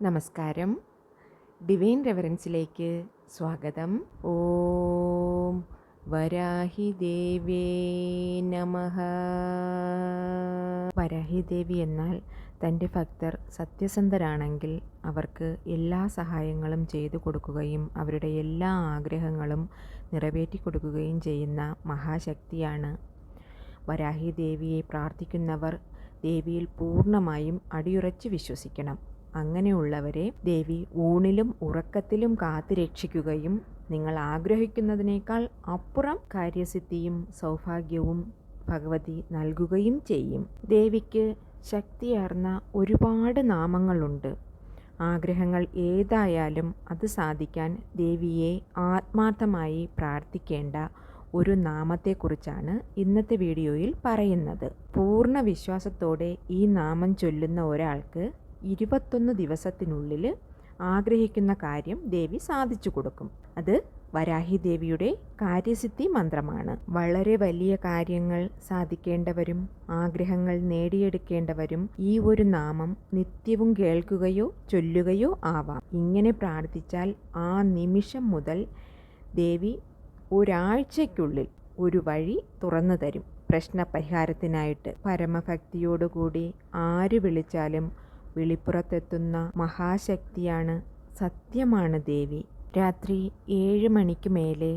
നമസ്കാരം. ഡിവൈൻ റെവറൻസിലേക്ക് സ്വാഗതം. ഓം വരാഹി ദേവേ നമഃ. വരാഹി ദേവി എന്നാൽ തന്റെ ഭക്തർ സത്യസന്ധരാണെങ്കിൽ അവർക്ക് എല്ലാ സഹായങ്ങളും ചെയ്തു കൊടുക്കുകയും അവരുടെ എല്ലാ ആഗ്രഹങ്ങളും നിറവേറ്റി കൊടുക്കുകയും ചെയ്യുന്ന മഹാശക്തിയാണ് വരാഹി ദേവിയെ പ്രാർത്ഥിക്കുന്നവർ ദേവിയിൽ പൂർണമായും അടിയുറച്ച് വിശ്വസിക്കണം. അങ്ങനെയുള്ളവരെ ദേവി ഊണിലും ഉറക്കത്തിലും കാത്തുരക്ഷിക്കുകയും നിങ്ങൾ ആഗ്രഹിക്കുന്നതിനേക്കാൾ അപ്പുറം കാര്യസിദ്ധിയും സൗഭാഗ്യവും ഭഗവതി നൽകുകയും ചെയ്യും. ദേവിക്ക് ശക്തിയാർന്ന ഒരുപാട് നാമങ്ങളുണ്ട്. ആഗ്രഹങ്ങൾ ഏതായാലും അത് സാധിക്കാൻ ദേവിയെ ആത്മാർത്ഥമായി പ്രാർത്ഥിക്കേണ്ട ഒരു നാമത്തെക്കുറിച്ചാണ് ഇന്നത്തെ വീഡിയോയിൽ പറയുന്നത്. പൂർണ വിശ്വാസത്തോടെ ഈ നാമം ചൊല്ലുന്ന ഒരാൾക്ക് ഇരുപത്തൊന്ന് ദിവസത്തിനുള്ളിൽ ആഗ്രഹിക്കുന്ന കാര്യം ദേവി സാധിച്ചു കൊടുക്കും. അത് വരാഹി ദേവിയുടെ കാര്യസിദ്ധി മന്ത്രമാണ്. വളരെ വലിയ കാര്യങ്ങൾ സാധിക്കേണ്ടവരും ആഗ്രഹങ്ങൾ നേടിയെടുക്കേണ്ടവരും ഈ ഒരു നാമം നിത്യവും കേൾക്കുകയോ ചൊല്ലുകയോ ആവാം. ഇങ്ങനെ പ്രാർത്ഥിച്ചാൽ ആ നിമിഷം മുതൽ ദേവി ഒരാഴ്ചയ്ക്കുള്ളിൽ ഒരു വഴി തുറന്നു തരും. പ്രശ്നപരിഹാരത്തിനായിട്ട് പരമഭക്തിയോടുകൂടി ആര് വിളിച്ചാലും വിളിപ്പുറത്തെത്തുന്ന മഹാശക്തിയാണ് സത്യമാണ് ദേവി. രാത്രി ഏഴ് മണിക്ക് മേലെ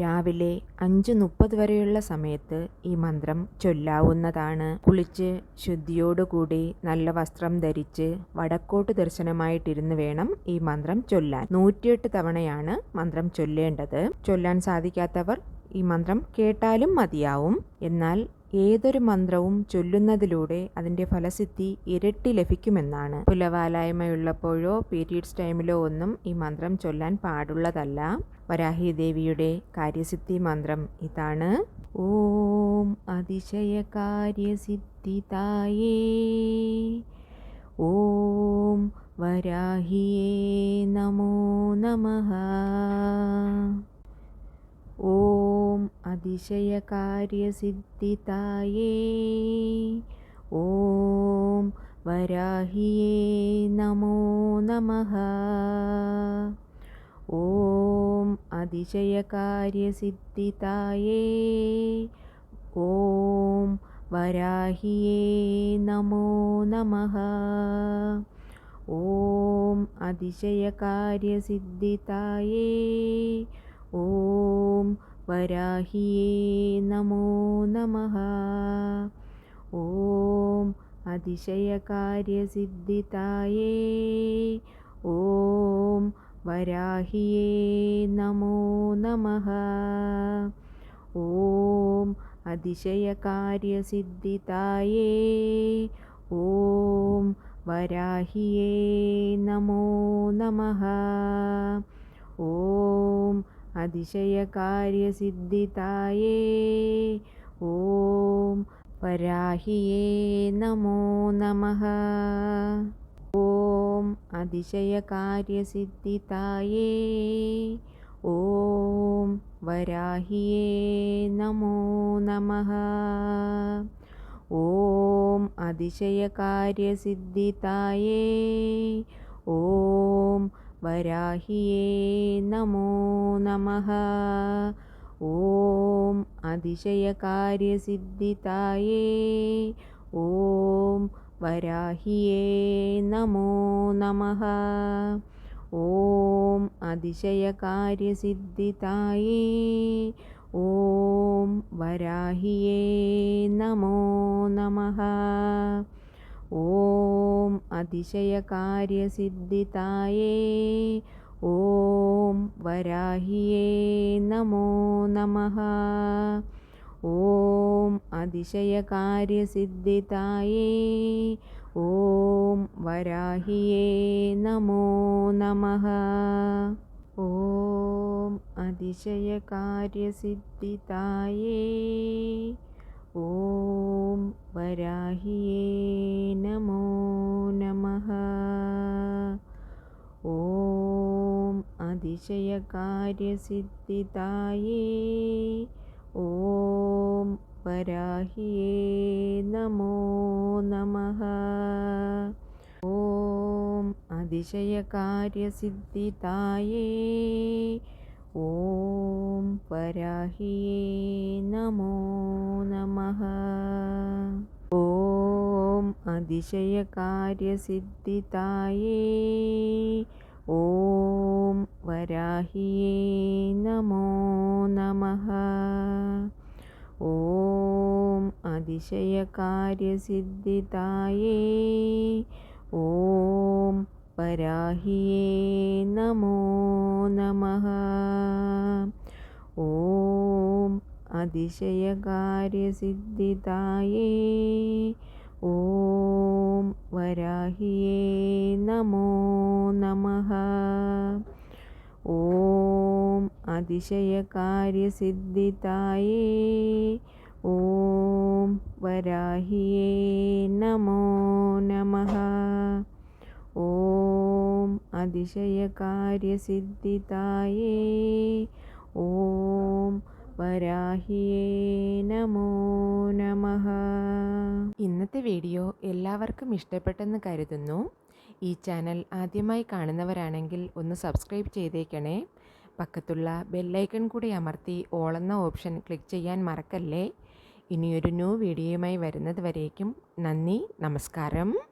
രാവിലെ അഞ്ച് മുപ്പത് വരെയുള്ള സമയത്ത് ഈ മന്ത്രം ചൊല്ലാവുന്നതാണ്. കുളിച്ച് ശുദ്ധിയോടുകൂടി നല്ല വസ്ത്രം ധരിച്ച് വടക്കോട്ട് ദർശനമായിട്ടിരുന്ന് വേണം ഈ മന്ത്രം ചൊല്ലാൻ. നൂറ്റിയെട്ട് തവണയാണ് മന്ത്രം ചൊല്ലേണ്ടത്. ചൊല്ലാൻ സാധിക്കാത്തവർ ഈ മന്ത്രം കേട്ടാലും മതിയാവും. എന്നാൽ ഏതൊരു മന്ത്രവും ചൊല്ലുന്നതിലൂടെ അതിന്റെ ഫലസിദ്ധി ഇരട്ടി ലഭിക്കുമെന്നാണ്. പുലവാലായ്മയുള്ളപ്പോഴോ പീരീഡ്സ് ടൈമിലോ ഒന്നും ഈ മന്ത്രം ചൊല്ലാൻ പാടുള്ളതല്ല. വരാഹി ദേവിയുടെ കാര്യസിദ്ധി മന്ത്രം ഇതാണ്. ഓം അതിശയ കാര്യസിദ്ധിതായേ ഓം വരാഹിയേ നമോ നമഃ. ഓം അതിശയകാര്യസിദ്ധിതായേ. ഓം വരാഹിയേ നമോ നമഃ. ഓം അതിശയകാര്യസിദ്ധിതായേ. ഓം വരാഹിയേ നമോ നമഃ. ഓം അതിശയകാര്യസിദ്ധിതായേ. ഓം വരാഹിയേ നമോ നമ ഓം അതിശയകാര്യസിദ്ധിതായേ ഓം വരാഹിയേ നമോ നമ ഓം അതിശയകാര്യസിദ്ധിതായേ ഓം വരാഹിയേ നമോ നമ ഓം അതിശയകാര്യസിദ്ധിതായേ. ഓം വരാഹിയേ നമോ നമ. ഓം അതിശയകാര്യസിദ്ധിതായേ. ഓം വരാഹിയേ നമോ നമ. ഓം അതിശയകാര്യസിദ്ധിതായേ. ഓം വരാഹിയേ നമോ നമ ഓം അതിശയകാര്യസിദ്ധിതായേ ഓം വരാഹിയേ നമോ നമ ഓം അതിശയകാര്യസിദ്ധിതായേ ഓം വരാഹിയേ നമോ നമഃ ഓം അതിശയകാര്യസിദ്ധിതായേ ഓം വരാഹിയേ നമോ നമ. ഓം അതിശയകാര്യസിദ്ധിതായേ ഓം വരാഹിയേ നമോ നമ. ഓം അതിശയകാര്യസിദ്ധിതായേ ഓം വരാഹിയേ അതിശയകാര്യസിദ്ധിതായേ ഓം വരാഹിയേ നമോ നമ. ഓം അതിശയകാര്യസിദ്ധിതായേ. ഓം വരാഹിയേ നമോ നമ. ഓം അതിശയകാര്യസിദ്ധിതായേ. വരാഹിയേ നമോ നമ ഓം അതിശയകാര്യസിദ്ധിതായേ ഓം പരാഹിയേ നമോ നമ ഓം അതിശയകാര്യസിദ്ധിതായേ ഓം വരാഹിയേ നമോ നമഃ ഓം അതിശയകാര്യസിദ്ധിതായേ ഓം വരാഹിയേ നമോ നമ. ഓം അതിശയകാര്യസിദ്ധിതായേ ഓം വരാഹിയേ നമോ നമ. ഇന്നത്തെ വീഡിയോ എല്ലാവർക്കും ഇഷ്ടപ്പെട്ടെന്ന് കരുതുന്നു. ഈ ചാനൽ ആദ്യമായി കാണുന്നവരാണെങ്കിൽ ഒന്ന് സബ്സ്ക്രൈബ് ചെയ്തേക്കണേ. പക്കത്തുള്ള ബെല്ലൈക്കൺ കൂടി അമർത്തി ഓളെന്ന ഓപ്ഷൻ ക്ലിക്ക് ചെയ്യാൻ മറക്കല്ലേ. ഇനിയൊരു ന്യൂ വീഡിയോയുമായി വരുന്നത് വരേക്കും നന്ദി നമസ്കാരം.